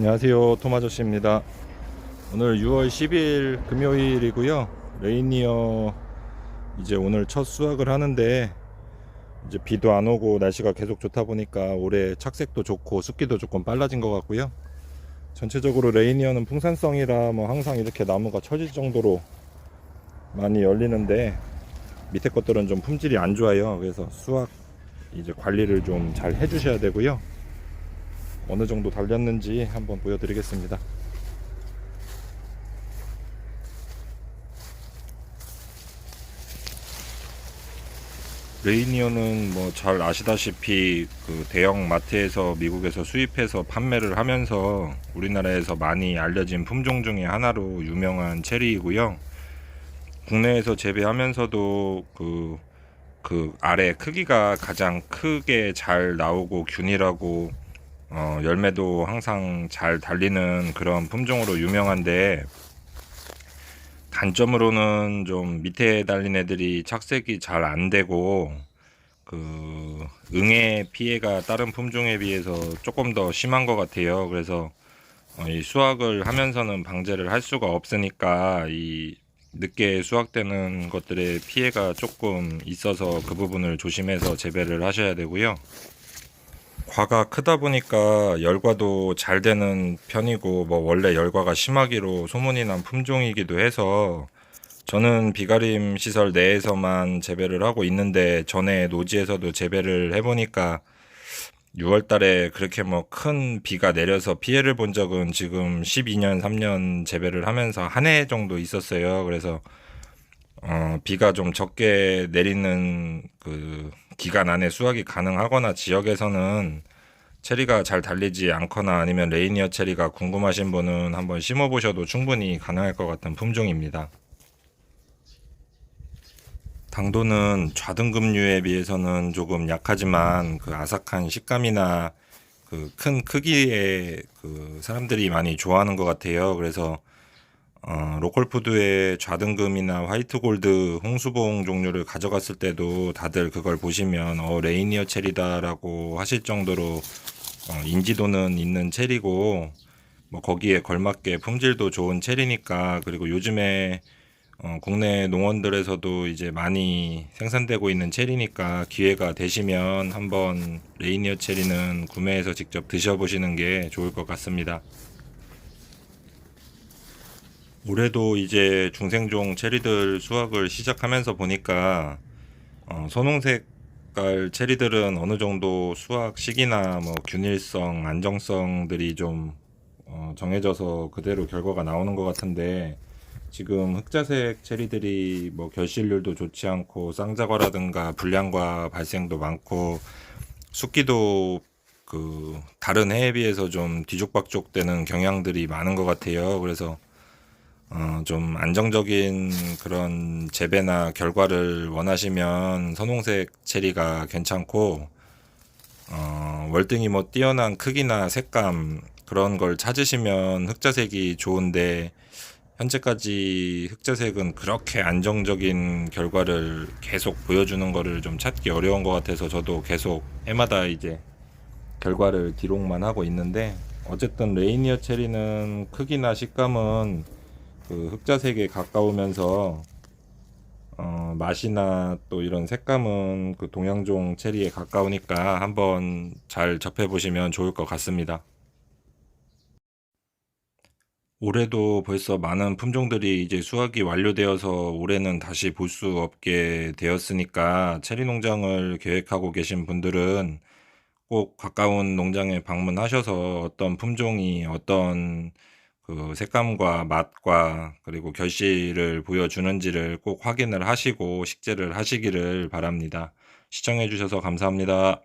안녕하세요. 토마저씨입니다. 오늘 6월 10일 금요일이고요. 레이니어 이제 오늘 첫 수확을 하는데 이제 비도 안 오고 날씨가 계속 좋다 보니까 올해 착색도 좋고 습기도 조금 빨라진 것 같고요. 전체적으로 레이니어는 풍산성이라 뭐 항상 이렇게 나무가 처질 정도로 많이 열리는데 밑에 것들은 좀 품질이 안 좋아요. 그래서 수확 이제 관리를 좀 잘 해주셔야 되고요 어느 정도 달렸는지 한번 보여드리겠습니다. 레이니어는 뭐 잘 아시다시피 그 대형 마트에서 미국에서 수입해서 판매를 하면서 우리나라에서 많이 알려진 품종 중에 하나로 유명한 체리이고요. 국내에서 재배하면서도 그, 그 아래 크기가 가장 크게 잘 나오고 균일하고 어, 열매도 항상 잘 달리는 그런 품종으로 유명한데 단점으로는 좀 밑에 달린 애들이 착색이 잘 안 되고 그 응애 피해가 다른 품종에 비해서 조금 더 심한 것 같아요. 그래서 어, 이 수확을 하면서는 방제를 할 수가 없으니까 이 늦게 수확되는 것들의 피해가 조금 있어서 그 부분을 조심해서 재배를 하셔야 되고요. 과가 크다 보니까 열과도 잘 되는 편이고 뭐 원래 열과가 심하기로 소문이 난 품종이기도 해서 저는 비가림 시설 내에서만 재배를 하고 있는데 전에 노지에서도 재배를 해보니까 6월 달에 그렇게 뭐 큰 비가 내려서 피해를 본 적은 지금 12년, 3년 재배를 하면서 한 해 정도 있었어요. 그래서 어, 비가 좀 적게 내리는 그 기간 안에 수확이 가능하거나 지역에서는 체리가 잘 달리지 않거나 아니면 레이니어 체리가 궁금하신 분은 한번 심어 보셔도 충분히 가능할 것 같은 품종입니다. 당도는 좌등급류에 비해서는 조금 약하지만 그 아삭한 식감이나 그 큰 크기에 그 사람들이 많이 좋아하는 것 같아요. 그래서 어, 로컬푸드의 좌등금이나 화이트골드 홍수봉 종류를 가져갔을 때도 다들 그걸 보시면 어, 레이니어 체리다라고 하실 정도로 어, 인지도는 있는 체리고 뭐 거기에 걸맞게 품질도 좋은 체리니까 그리고 요즘에 어, 국내 농원들에서도 이제 많이 생산되고 있는 체리니까 기회가 되시면 한번 레이니어 체리는 구매해서 직접 드셔보시는 게 좋을 것 같습니다. 올해도 이제 중생종 체리들 수확을 시작하면서 보니까 어, 선홍색깔 체리들은 어느 정도 수확 시기나 뭐 균일성, 안정성들이 좀 어, 정해져서 그대로 결과가 나오는 것 같은데 지금 흑자색 체리들이 뭐 결실률도 좋지 않고 쌍자과라든가 불량과 발생도 많고 숙기도 그 다른 해에 비해서 좀 뒤죽박죽 되는 경향들이 많은 것 같아요. 그래서 어, 좀 안정적인 그런 재배나 결과를 원하시면 선홍색 체리가 괜찮고 어, 월등히 뭐 뛰어난 크기나 색감 그런 걸 찾으시면 흑자색이 좋은데 현재까지 흑자색은 그렇게 안정적인 결과를 계속 보여주는 거를 좀 찾기 어려운 것 같아서 저도 계속 해마다 이제 결과를 기록만 하고 있는데 어쨌든 레이니어 체리는 크기나 식감은 그 흑자색에 가까우면서 어, 맛이나 또 이런 색감은 그 동양종 체리에 가까우니까 한번 잘 접해 보시면 좋을 것 같습니다. 올해도 벌써 많은 품종들이 이제 수확이 완료되어서 올해는 다시 볼 수 없게 되었으니까 체리 농장을 계획하고 계신 분들은 꼭 가까운 농장에 방문하셔서 어떤 품종이 어떤 그 색감과 맛과 그리고 결실을 보여주는지를 꼭 확인을 하시고 식재를 하시기를 바랍니다. 시청해 주셔서 감사합니다.